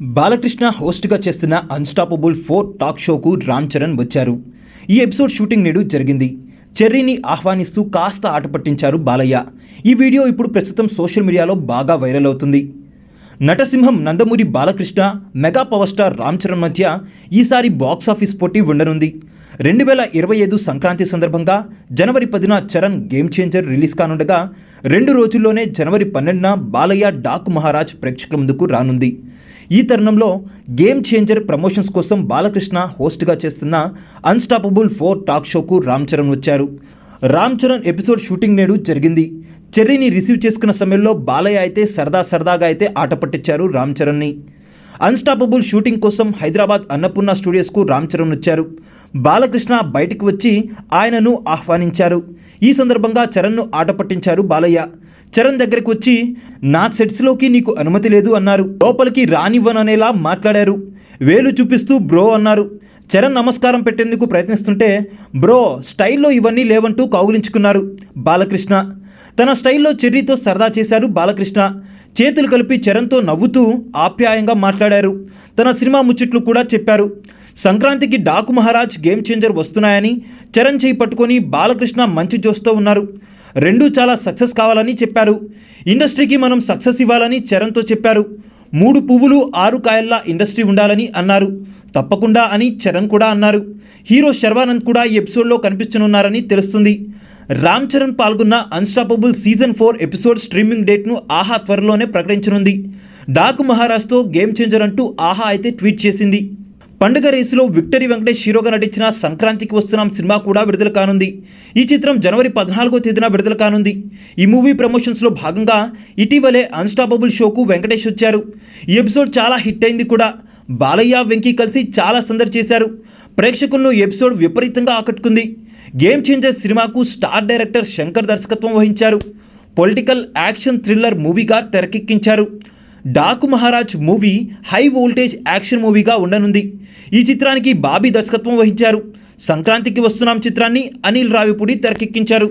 బాలకృష్ణ హోస్ట్గా చేస్తున్న unstoppable four talk షోకు రామ్ చరణ్ వచ్చారు. ఈ ఎపిసోడ్ షూటింగ్ నేడు జరిగింది. చెర్రీని ఆహ్వానిస్తూ కాస్త ఆట పట్టించారు బాలయ్య. ఈ వీడియో ఇప్పుడు ప్రస్తుతం సోషల్ మీడియాలో బాగా వైరల్ అవుతుంది. నటసింహం Nandamuri Balakrishna mega power star Ram Charan మధ్య ఈసారి బాక్స్ ఆఫీస్ పోటీ ఉండనుంది. రెండు వేల ఇరవై ఐదు సంక్రాంతి సందర్భంగా జనవరి పదిన చరణ్ గేమ్ చేంజర్ రిలీజ్ కానుండగా రెండు రోజుల్లోనే జనవరి పన్నెండున బాలయ్య డాక్ మహారాజ్ ప్రేక్షకుల ముందుకు రానుంది. ఈ తరుణంలో గేమ్ చేంజర్ ప్రమోషన్స్ కోసం బాలకృష్ణ హోస్ట్గా చేస్తున్న అన్స్టాపబుల్ ఫోర్ టాక్ షోకు రామ్ చరణ్ వచ్చారు. రామ్ చరణ్ ఎపిసోడ్ షూటింగ్ నేడు జరిగింది. చెర్రీని రిసీవ్ చేసుకున్న సమయంలో బాలయ్య అయితే సరదా సరదాగా అయితే ఆట పట్టించారు రామ్ చరణ్ని. అన్స్టాపబుల్ షూటింగ్ కోసం హైదరాబాద్ అన్నపూర్ణ స్టూడియోస్కు రామ్ చరణ్ వచ్చారు. బాలకృష్ణ బయటకు వచ్చి ఆయనను ఆహ్వానించారు. ఈ సందర్భంగా చరణ్ను ఆట పట్టించారు బాలయ్య. చరణ్ దగ్గరకు వచ్చి నా సెట్స్లోకి నీకు అనుమతి లేదు అన్నారు. లోపలికి రానివ్వననేలా మాట్లాడారు. వేలు చూపిస్తూ బ్రో అన్నారు. చరణ్ నమస్కారం పెట్టేందుకు ప్రయత్నిస్తుంటే బ్రో స్టైల్లో ఇవన్నీ లేవంటూ కౌగులించుకున్నారు బాలకృష్ణ. తన స్టైల్లో చెర్రీతో సరదా చేశారు బాలకృష్ణ. చేతులు కలిపి చరణ్తో నవ్వుతూ ఆప్యాయంగా మాట్లాడారు. తన సినిమా ముచ్చట్లు కూడా చెప్పారు. సంక్రాంతికి డాకు మహారాజ్ గేమ్ చేంజర్ వస్తున్నాయని చరణ్ చేయి పట్టుకొని బాలకృష్ణ మంచి జోస్తో ఉన్నారు. రెండూ చాలా సక్సెస్ కావాలని చెప్పారు. ఇండస్ట్రీకి మనం సక్సెస్ ఇవ్వాలని చరణ్తో చెప్పారు. మూడు పువ్వులు ఆరు కాయల్లా ఇండస్ట్రీ ఉండాలని అన్నారు. తప్పకుండా అని చరణ్ కూడా అన్నారు. హీరో శర్వానంద్ కూడా ఈ ఎపిసోడ్లో కనిపించనున్నారని తెలుస్తుంది. రామ్ చరణ్ పాల్గొన్న unstoppable season four episode streaming డేట్ను Aha త్వరలోనే ప్రకటించనుంది. డాకు మహారాజ్తో గేమ్ చేంజర్ అంటూ ఆహా అయితే ట్వీట్ చేసింది. పండుగ రేసులో విక్టరీ వెంకటేష్ హీరోగా నటించిన సంక్రాంతికి వస్తున్నాం సినిమా కూడా విడుదల కానుంది. ఈ చిత్రం జనవరి పద్నాలుగో తేదీన విడుదల కానుంది. ఈ మూవీ ప్రమోషన్స్లో భాగంగా ఇటీవలే అన్స్టాపబుల్ షోకు వెంకటేష్ వచ్చారు. ఈ ఎపిసోడ్ చాలా హిట్ అయింది కూడా. బాలయ్య వెంకీ కలిసి చాలా సందడి చేశారు. ప్రేక్షకులను ఎపిసోడ్ విపరీతంగా ఆకట్టుకుంది. గేమ్ చేంజర్ సినిమాకు స్టార్ డైరెక్టర్ శంకర్ దర్శకత్వం వహించారు. పొలిటికల్ యాక్షన్ థ్రిల్లర్ మూవీగా తెరకెక్కించారు. Daaku Maharaaj movie high voltage action మూవీగా ఉండనుంది. ఈ చిత్రానికి బాబీ దర్శకత్వం వహించారు. సంక్రాంతికి వస్తున్నాం చిత్రాన్ని అనిల్ రావిపూడి తెరకెక్కించారు.